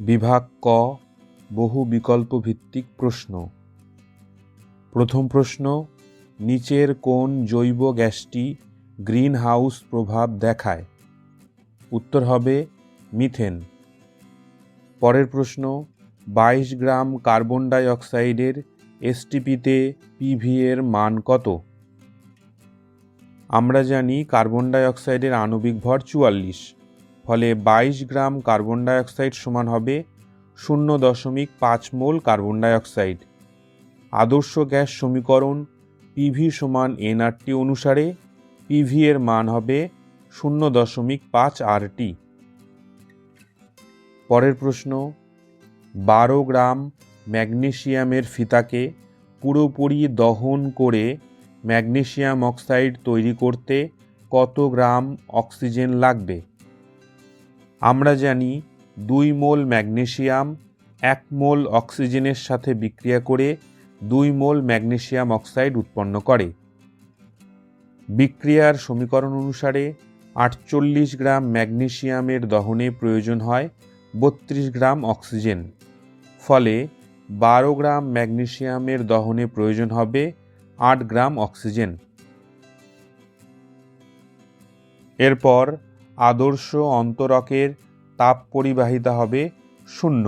বিভাগ ক, বহু বিকল্প ভিত্তিক প্রশ্ন। প্রথম প্রশ্ন, নিচের কোন জৈব গ্যাসটি গ্রিন হাউস প্রভাব দেখায়? উত্তর হবে মিথেন। পরের প্রশ্ন, বাইশ গ্রাম কার্বন ডাই অক্সাইডের এসটিপিতে পিভি এর মান কত? আমরা জানি কার্বন ডাই অক্সাইডের আণবিক ভর চুয়াল্লিশ। ফলে বাইশ গ্রাম কার্বন ডাইঅক্সাইড সমান হবে শূন্য দশমিক পাঁচ মোল কার্বন ডাইঅক্সাইড। আদর্শ গ্যাস সমীকরণ পিভি সমান এনআরটি অনুসারে পিভি এর মান হবে শূন্য দশমিক পাঁচ আরটি পরের প্রশ্ন, বারো গ্রাম ম্যাগনেশিয়ামের ফিতাকে পুরোপুরি দহন করে ম্যাগনেশিয়াম অক্সাইড তৈরি করতে কত গ্রাম অক্সিজেন লাগবে? আমরা জানি দুই মোল ম্যাগনেশিয়াম এক মোল অক্সিজেনের সাথে বিক্রিয়া করে দুই মোল ম্যাগনেশিয়াম অক্সাইড উৎপন্ন করে। বিক্রিয়ার সমীকরণ অনুসারে আটচল্লিশ গ্রাম ম্যাগনেশিয়ামের দহনে প্রয়োজন হয় বত্রিশ গ্রাম অক্সিজেন। ফলে বারো গ্রাম ম্যাগনেশিয়ামের দহনে প্রয়োজন হবে আট গ্রাম অক্সিজেন। এরপর আদর্শ অন্তরকের তাপ পরিবাহিতা হবে শূন্য।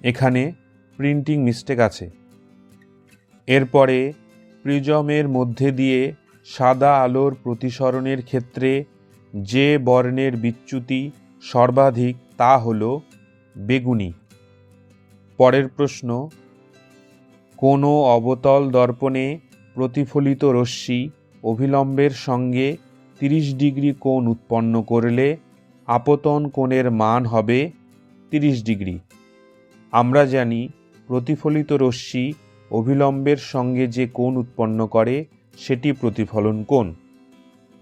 এখানে প্রিন্টিং মিস্টেক আছে। এরপরে প্রিজমের মধ্যে দিয়ে সাদা আলোর প্রতিসরণের ক্ষেত্রে যে বর্ণের বিচ্যুতি সর্বাধিক তা হল বেগুনি। পরের প্রশ্ন, কোনো অবতল দর্পণে প্রতিফলিত রশ্মি অভিলম্বের সঙ্গে তিরিশ ডিগ্রি কোণ উৎপন্ন করলে আপতন কোণের মান হবে তিরিশ ডিগ্রি। আমরা জানি প্রতিফলিত রশ্মি অভিলম্বের সঙ্গে যে কোণ উৎপন্ন করে, সেটি প্রতিফলন কোণ।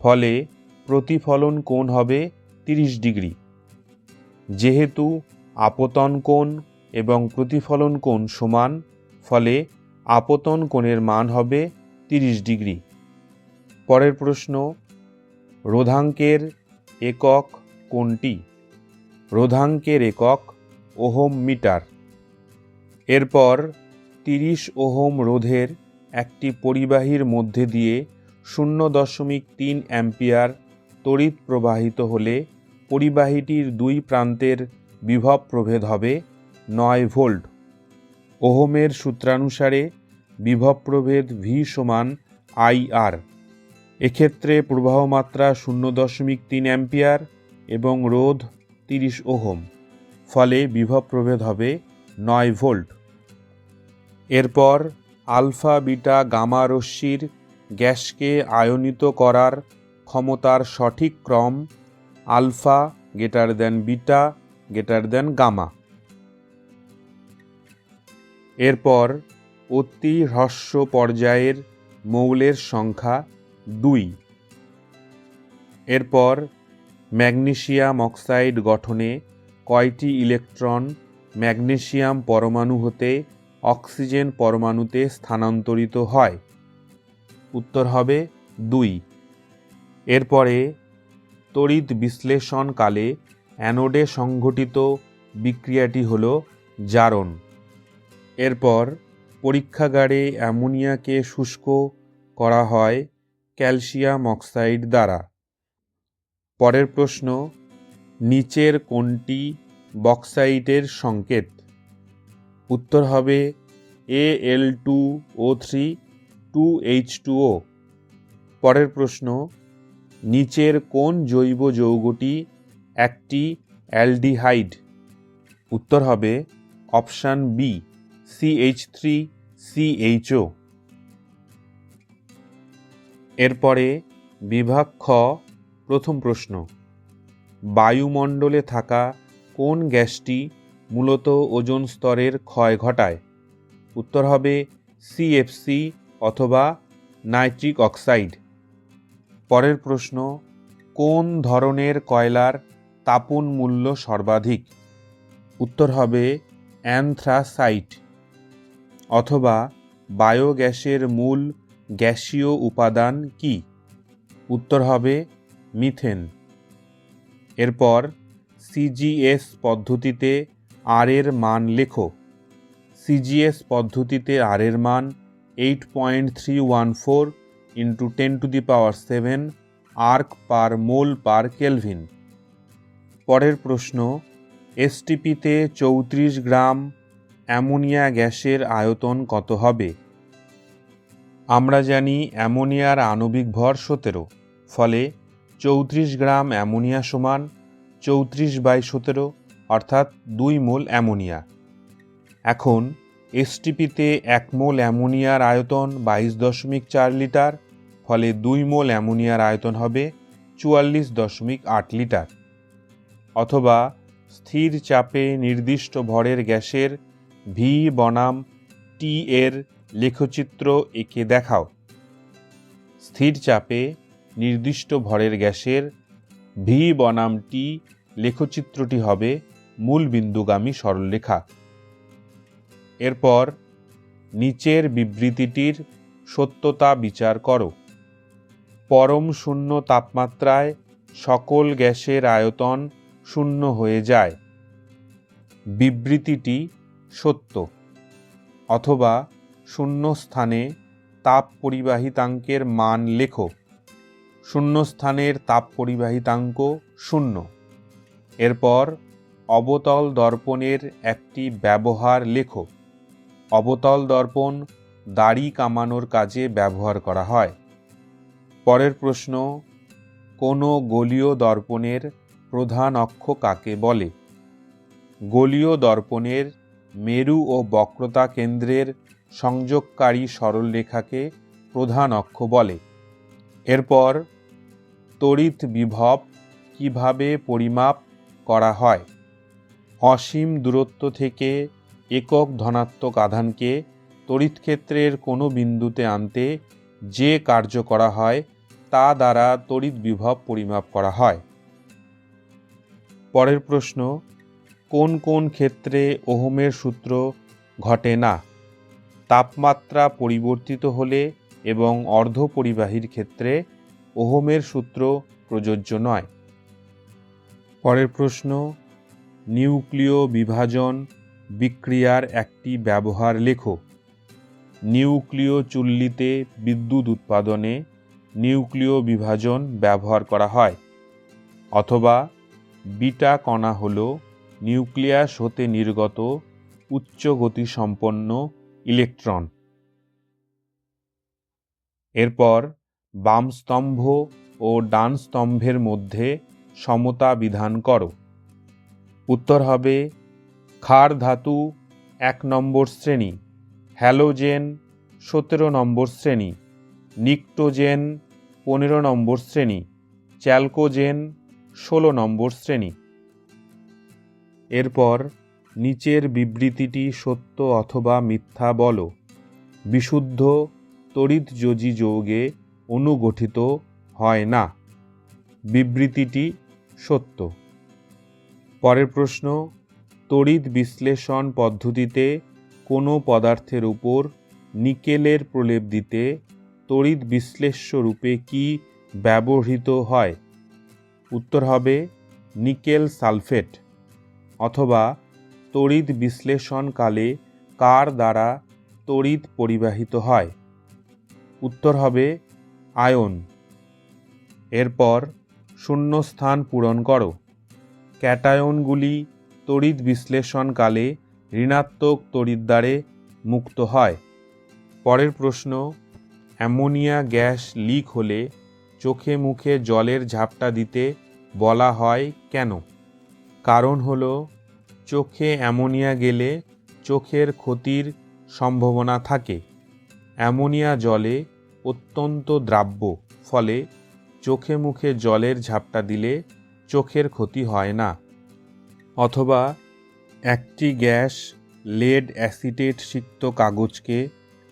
ফলে প্রতিফলন কোণ হবে তিরিশ ডিগ্রি। যেহেতু আপতন কোণ এবং প্রতিফলন কোণ সমান, ফলে আপতন কোণের মান হবে তিরিশ ডিগ্রি। পরের প্রশ্ন রোধাঙ্কের একক কোনটি? রোধাঙ্কের একক ওহম মিটার। এরপর তিরিশ ওহম রোধের একটি পরিবাহীর মধ্যে দিয়ে শূন্য দশমিক তিন অ্যাম্পিয়ার তড়িৎ প্রবাহিত হলে পরিবাহীটির দুই প্রান্তের বিভব প্রভেদ হবে নয় ভোল্ট। ওহমের সূত্রানুসারে বিভব প্রভেদ ভি সমান আই আর। এক্ষেত্রে প্রবাহ মাত্রা শূন্য দশমিক তিন অ্যাম্পিয়ার এবং রোধ তিরিশ ওহম, ফলে বিভব প্রভেদ হবে নয় ভোল্ট। এরপর আলফা, বিটা, গামা রশ্মির গ্যাসকে আয়নিত করার ক্ষমতার সঠিক ক্রম alpha greater than beta greater than gamma. এরপর অতি হ্রস্ব পর্যায়ের মৌলের সংখ্যা দুই। এরপর ম্যাগনেশিয়াম অক্সাইড গঠনে কয়টি ইলেকট্রন ম্যাগনেশিয়াম পরমাণু হতে অক্সিজেন পরমাণুতে স্থানান্তরিত হয়? উত্তর হবে দুই। এরপরে তড়িৎ বিশ্লেষণকালে অ্যানোডে সংঘটিত বিক্রিয়াটি হল জারণ। এরপর পরীক্ষাগারে অ্যামোনিয়াকে শুষ্ক করা হয় ক্যালসিয়াম অক্সাইড দ্বারা। পরের প্রশ্ন, নিচের কোনটি বক্সাইটের সংকেত? উত্তর হবে A L two O three two H two O পরের প্রশ্ন, নিচের কোন জৈব যৌগটি একটি অ্যালডিহাইড? উত্তর হবে option B CH three CHO এরপরে বিভাগ খ প্রথম প্রশ্ন। বায়ুমণ্ডলে থাকা কোন গ্যাসটি মূলত ওজন স্তরের ক্ষয় ঘটায়? উত্তর হবে সিএফসি অথবা নাইট্রিক অক্সাইড। পরের প্রশ্ন, কোন ধরনের কয়লার তাপন মূল্য সর্বাধিক? উত্তর হবে অ্যানথ্রাসাইট অথবা বায়োগ্যাসের মূল গ্যাসীয় উপাদান কি? উত্তর হবে মিথেন। এরপর সিজিএস পদ্ধতিতে আর এর মান লেখো। সিজিএস পদ্ধতিতে আর এর মান eight point three one four into ten to the power seven erg per mole per kelvin পরের প্রশ্ন এসটিপিতে চৌত্রিশ গ্রাম অ্যামোনিয়া গ্যাসের আয়তন কত হবে? আমরা জানি অ্যামোনিয়ার আণবিক ভর সতেরো, ফলে চৌত্রিশ গ্রাম অ্যামোনিয়া সমান চৌত্রিশ বাই সতেরো, অর্থাৎ দুই মোল অ্যামোনিয়া। এখন এসটিপিতে এক মোল অ্যামোনিয়ার আয়তন বাইশ দশমিক চার লিটার, ফলে দুই মোল অ্যামোনিয়ার আয়তন হবে চুয়াল্লিশ দশমিক আট লিটার। অথবা স্থির চাপে নির্দিষ্ট ভরের গ্যাসের ভি বনাম টি এর লেখচিত্র এঁকে দেখাও। স্থির চাপে নির্দিষ্ট ভরের গ্যাসের ভি বনাম টি লেখচিত্রটি হবে মূল বিন্দুগামী সরলরেখা। এরপর নিচের বিবৃতিটির সত্যতা বিচার করো। পরম শূন্য তাপমাত্রায় সকল গ্যাসের আয়তন শূন্য হয়ে যায়। বিবৃতিটি সত্য। অথবা শূন্য স্থানে তাপ পরিবাহিতাঙ্কের মান লেখো। শূন্যস্থানের তাপ পরিবাহিতাঙ্ক শূন্য। এরপর অবতল দর্পণের একটি ব্যবহার লেখো। অবতল দর্পণ দাড়ি কামানোর কাজে ব্যবহার করা হয়। পরের প্রশ্ন, কোনো গলীয় দর্পণের প্রধান অক্ষ কাকে বলে? গলীয় দর্পণের মেরু ও বক্রতা কেন্দ্রের সংযোগকারী সরলরেখাকে প্রধান অক্ষ বলে। এরপর তড়িৎ বিভব কীভাবে পরিমাপ করা হয়? অসীম দূরত্ব থেকে একক ধনাত্মক আধানকে তড়িৎক্ষেত্রের কোনো বিন্দুতে আনতে যে কার্য করা হয়, তা দ্বারা তড়িৎ বিভব পরিমাপ করা হয়। পরের প্রশ্ন, কোন কোন ক্ষেত্রে ওহমের সূত্র ঘটে না? তাপমাত্রা পরিবর্তিত হলে এবং অর্ধপরিবাহীর ক্ষেত্রে ওহমের সূত্র প্রযোজ্য নয়। পরের প্রশ্ন, নিউক্লিয় বিভাজন বিক্রিয়ার একটি ব্যবহার লেখো। নিউক্লিয় চুল্লিতে বিদ্যুৎ উৎপাদনে নিউক্লিয় বিভাজন ব্যবহার করা হয়, অথবা বিটা কণা হল নিউক্লিয়াস হতে নির্গত উচ্চ গতিসম্পন্ন ইলেকট্রন। এরপর বাম স্তম্ভ ও ডান স্তম্ভের মধ্যে সমতা বিধান করো। উত্তর হবে, ক্ষার ধাতু এক নম্বর শ্রেণি, হ্যালোজেন সতেরো নম্বর শ্রেণি, নিকটোজেন পনেরো নম্বর শ্রেণি, চ্যালকোজেন ষোলো নম্বর শ্রেণি। এরপর নিচের বিবৃতিটি সত্য অথবা মিথ্যা বলো। বিশুদ্ধ তড়িৎযোজী যৌগে অনুগঠিত হয় না। বিবৃতিটি সত্য। পরের প্রশ্ন, তড়িৎ বিশ্লেষণ পদ্ধতিতে কোনো পদার্থের উপর নিকেলের প্রলেপ দিতে তড়িৎ বিশ্লেষ্য রূপে কি ব্যবহৃত হয়? উত্তর হবে, নিকেল সালফেট অথবা তড়িৎ বিশ্লেষণকালে কার দ্বারা তড়িৎ পরিবাহিত হয়? উত্তর হবে আয়ন। এরপর শূন্যস্থান পূরণ করো। ক্যাটায়নগুলি তড়িৎ বিশ্লেষণকালে ঋণাত্মক তড়িৎ দ্বারে মুক্ত হয়। পরের প্রশ্ন, অ্যামোনিয়া গ্যাস লিক হলে চোখে মুখে জলের ঝাপটা দিতে বলা হয় কেন? কারণ হলো চোখে অ্যামোনিয়া গেলে চোখের ক্ষতির সম্ভাবনা থাকে। অ্যামোনিয়া জলে অত্যন্ত দ্রাব্য, ফলে চোখে মুখে জলের ঝাপটা দিলে চোখের ক্ষতি হয় না। অথবা একটি গ্যাস লেড অ্যাসিটেট সিক্ত কাগজকে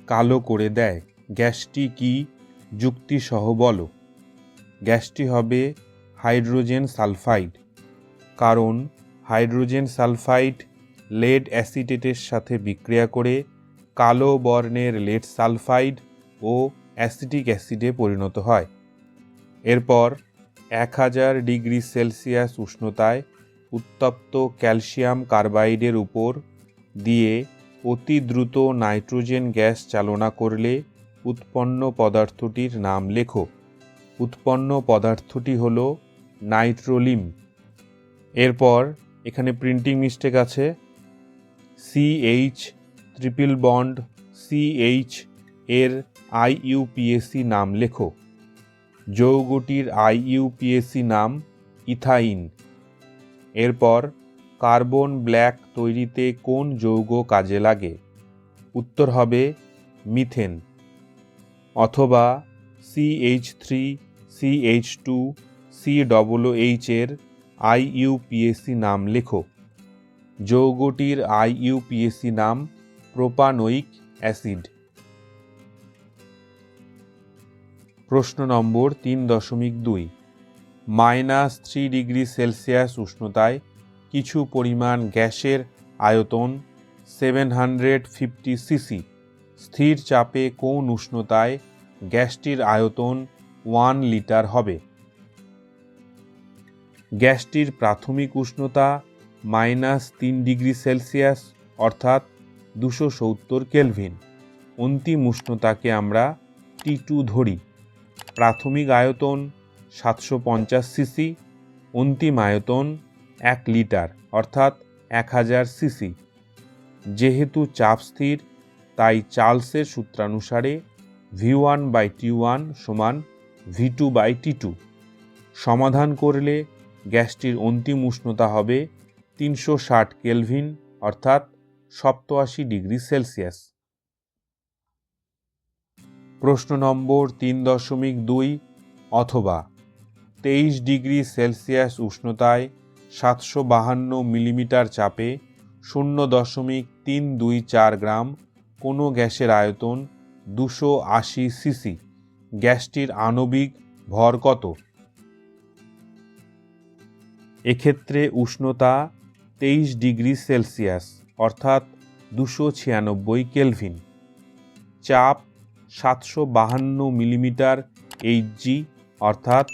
কালো করে দেয়। গ্যাসটি কি? যুক্তিসহ বলো। গ্যাসটি হবে হাইড্রোজেন সালফাইড, কারণ হাইড্রোজেন সালফাইড লেড অ্যাসিটেটের সাথে বিক্রিয়া করে কালো বর্ণের লেড সালফাইড ও অ্যাসিটিক অ্যাসিডে পরিণত হয়। এরপর এক হাজার ডিগ্রি সেলসিয়াস উষ্ণতায় উত্তপ্ত ক্যালসিয়াম কার্বাইডের উপর দিয়ে অতি দ্রুত নাইট্রোজেন গ্যাস চালনা করলে উৎপন্ন পদার্থটির নাম লেখো। উৎপন্ন পদার্থটি হল নাইট্রোলিম। এরপর এখানে প্রিন্টিং মিস্টেক আছে। C H triple bond C H এর আইইউপিএসি নাম লেখো। যৌগটির আইইউপিএসি নাম ইথাইন। এরপর, কার্বন ব্ল্যাক তৈরিতে কোন যৌগ কাজে লাগে? উত্তর হবে, মিথেন। অথবা CH three CH two C double O H এর আইইউপিএসি নাম লেখো। যৌগটির আইইউপিএসি নাম প্রোপানোইক অ্যাসিড। প্রশ্ন নম্বর তিন দশমিক দুই। মাইনাস থ্রি ডিগ্রি সেলসিয়াস উষ্ণতায় কিছু পরিমাণ গ্যাসের আয়তন সেভেন হান্ড্রেড ফিফটি সিসি। স্থির চাপে কোন উষ্ণতায় গ্যাসটির আয়তন ওয়ান লিটার হবে? গ্যাসটির প্রাথমিক উষ্ণতা মাইনাস তিন ডিগ্রি সেলসিয়াস, অর্থাৎ দুশো সত্তর কেলভিন। অন্তিম উষ্ণতাকে আমরা টি টু ধরি। প্রাথমিক আয়তন সাতশো পঞ্চাশ সিসি, অন্তিম আয়তন এক লিটার, অর্থাৎ এক হাজার সিসি। যেহেতু চাপ স্থির, তাই চার্লসের সূত্রানুসারে V one by T one সমান V two by T two. সমাধান করলে গ্যাসটির অন্তিম উষ্ণতা হবে তিনশো ষাট কেলভিন, অর্থাৎ সপ্তআশি ডিগ্রি সেলসিয়াস। প্রশ্ন নম্বর তিন দশমিক দুই, অথবা তেইশ ডিগ্রি সেলসিয়াস উষ্ণতায় সাতশো বাহান্ন মিলিমিটার চাপে শূন্য দশমিক তিন দুই চার গ্রাম কোনো গ্যাসের আয়তন দুশো আশি সিসি। গ্যাসটির আণবিক ভর কত? এক্ষেত্রে উষ্ণতা তেইশ ডিগ্রি সেলসিয়াস, অর্থাৎ দুশো ছিয়ানব্বই কেলভিন। চাপ সাতশো বাহান্ন মিলিমিটার এইচজি অর্থাৎ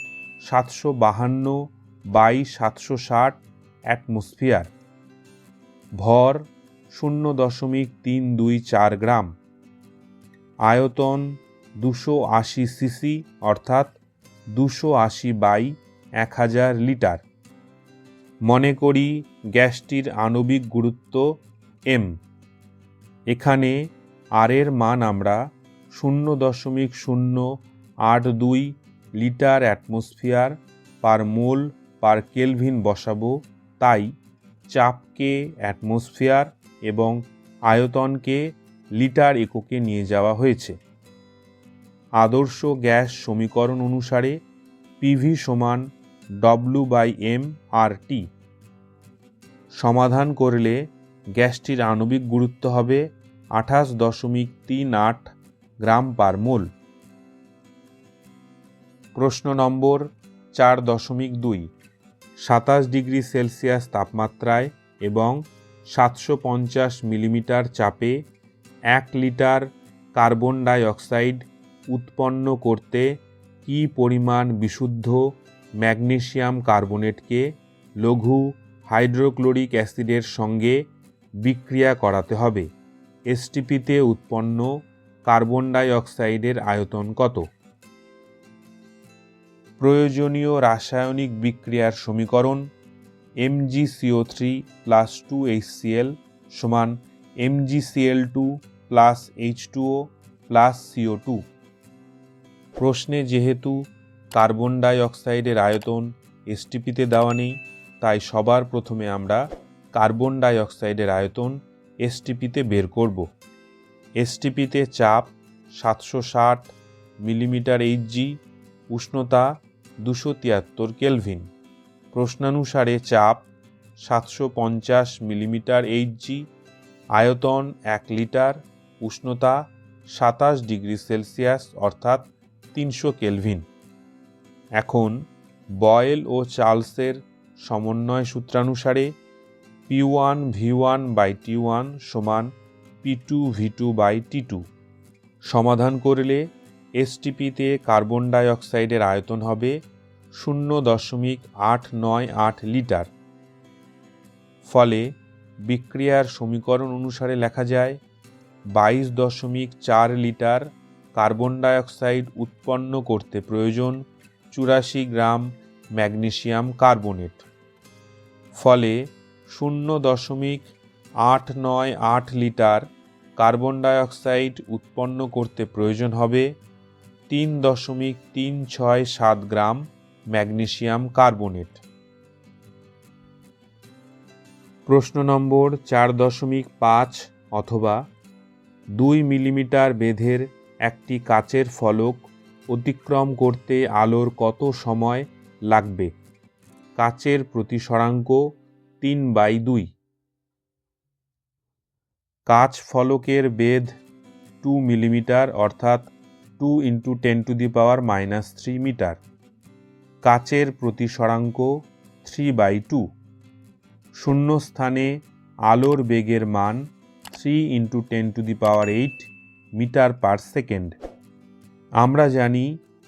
সাতশো বাহান্ন বাই সাতশো ষাট অ্যাটমসফিয়ার। ভর শূন্য দশমিক তিন দুই চার গ্রাম। আয়তন দুশো আশি সিসি, অর্থাৎ দুশো আশি বাই এক হাজার লিটার। মনে করি গ্যাসটির আণবিক গুরুত্ব এম। এখানে আর এর মান আমরা শূন্য দশমিক শূন্য আট দুই litre atmosphere per mole per kelvin বসাবো, তাই চাপকে অ্যাটমসফিয়ার এবং আয়তনকে লিটার এককে নিয়ে যাওয়া হয়েছে। আদর্শ গ্যাস সমীকরণ অনুসারে পিভি সমান W by M R T সমাধান করলে গ্যাসটির আণবিক গুরুত্ব হবে আঠাশ দশমিক তিন আট গ্রাম পার মোল। প্রশ্ন নম্বর চার দশমিক দুই, সাতাশ ডিগ্রি সেলসিয়াস তাপমাত্রায় এবং সাতশো পঞ্চাশ মিলিমিটার চাপে এক লিটার কার্বন ডাই অক্সাইড উৎপন্ন করতে কী পরিমাণ বিশুদ্ধ ম্যাগনেশিয়াম কার্বনেটকে লঘু হাইড্রোক্লোরিক অ্যাসিডের সঙ্গে বিক্রিয়া করাতে হবে। এসটিপিতে উৎপন্ন কার্বন ডাই অক্সাইডের আয়তন কত? প্রয়োজনীয় রাসায়নিক বিক্রিয়ার সমীকরণ MGCO three plus two HCL সমান MGCL two plus H two O plus CO two. প্রশ্নে যেহেতু কার্বন ডাই অক্সাইডের আয়তন এসটিপিতে দেওয়া নেই তাই সবার প্রথমে আমরা কার্বন ডাইঅক্সাইডের আয়তন এসটিপিতে বের করব। এসটিপিতে চাপ সাতশো ষাট মিলিমিটার এইচজি উষ্ণতা দুশো তিয়াত্তর কেলভিন। প্রশ্নানুসারে চাপ সাতশো পঞ্চাশ মিলিমিটার এইচজি আয়তন এক লিটার, উষ্ণতা সাতাশ ডিগ্রি সেলসিয়াস অর্থাৎ তিনশো কেলভিন। এখন বয়েল ও চার্লসের সমন্বয় সূত্রানুসারে P one V one by T one সমান P two V two by T two সমাধান করলে এসটিপিতে কার্বন ডাই অক্সাইডের আয়তন হবে শূন্য দশমিক আট নয় আট লিটার। ফলে বিক্রিয়ার সমীকরণ অনুসারে লেখা যায়, বাইশ দশমিক চার লিটার কার্বন ডাইঅক্সাইড উৎপন্ন করতে প্রয়োজন চুরাশি গ্রাম ম্যাগনেসিয়াম কার্বনেট। ফলে শূন্য দশমিক আট নয় আট লিটার কার্বন ডাইঅক্সাইড উৎপন্ন করতে প্রয়োজন হবে তিন দশমিক তিন ছয় সাত গ্রাম ম্যাগনেশিয়াম কার্বনেট। প্রশ্ন নম্বর চার দশমিক পাঁচ অথবা দুই মিলিমিটার বেধের একটি কাচের ফলক অতিক্রম করতে আলোর কত সময় লাগবে। কাচের প্রতিসরাঙ্ক তিন বাই দুই। কাচ ফলকের বেধ টু মিলিমিটার অর্থাৎ two into ten to the power minus three metre. কাচের প্রতিসরাঙ্ক থ্রি বাই টু। শূন্য স্থানে আলোর বেগের মান three into ten to the power eight metre per second. আমরা জানি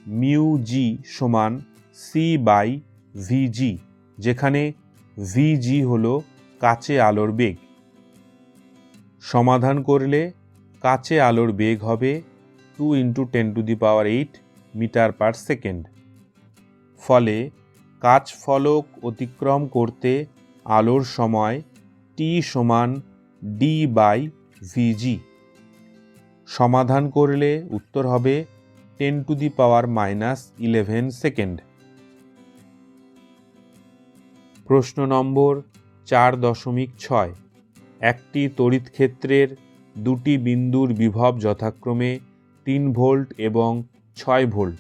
মিউ জি সমান সি বাই ভিজি যেখানে ভিজি হল কাচে আলোর বেগ। সমাধান করলে কাচে আলোর বেগ হবে two into ten to the power eight metre per second ফলে কাচ ফলক অতিক্রম করতে আলোর সময় টি সমান ডি বাই ভিজি সমাধান করলে উত্তর হবে ten to the power minus eleven second প্রশ্ন নম্বর চার দশমিক ছয়। একটি তড়িৎ ক্ষেত্রের দুটি বিন্দুর বিভব যথাক্রমে তিন ভোল্ট এবং ছয় ভোল্ট।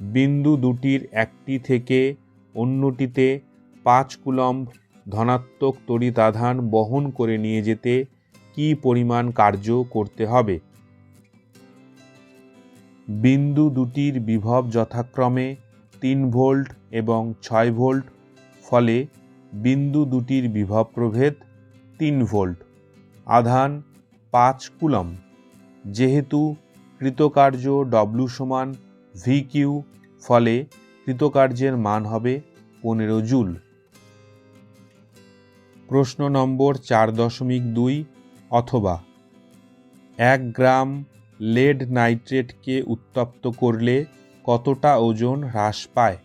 বিন্দু দুটির একটি থেকে অন্যটিতে পাঁচ কুলম্ব ধনাত্মক তড়িৎ আধান বহন করে নিয়ে যেতে কী পরিমাণ কার্য করতে হবে? বিন্দু দুটির বিভব যথাক্রমে তিন ভোল্ট এবং ছয় ভোল্ট ফলে বিন্দু দুটির বিভব প্রভেদ তিন ভোল্ট, আধান পাঁচ কুলম যেহেতু কৃতকার্য ডব্লু সমান ভি কিউ ফলে কৃতকার্যের মান হবে পনেরো জুল। প্রশ্ন নম্বর চার দশমিক দুই অথবা এক গ্রাম লেড নাইট্রেটকে উত্তপ্ত করলে কতটা ওজন হ্রাস পায়?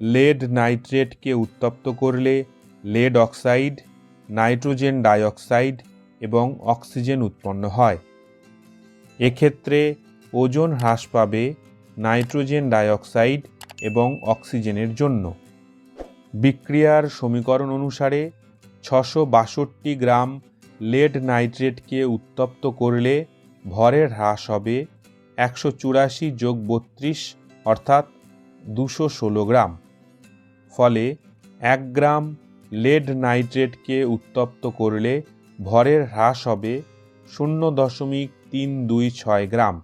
লেড নাইট্রেটকে উত্তপ্ত করলে লেড অক্সাইড, নাইট্রোজেন ডাইঅক্সাইড এবং অক্সিজেন উৎপন্ন হয়। এক্ষেত্রে ওজন হ্রাস পাবে নাইট্রোজেন ডাইঅক্সাইড এবং অক্সিজেনের জন্য। বিক্রিয়ার সমীকরণ অনুসারে ছশো বাষট্টি গ্রাম লেড নাইট্রেটকে উত্তপ্ত করলে ভরের হ্রাস হবে একশো চুরাশি যোগ বত্রিশ, অর্থাৎ দুশো ষোলো গ্রাম। ফলে এক গ্রাম লেড নাইট্রেটকে উত্তপ্ত করলে ভরের হ্রাস হবে শূন্য দশমিক তিন দুই ছয় গ্রাম।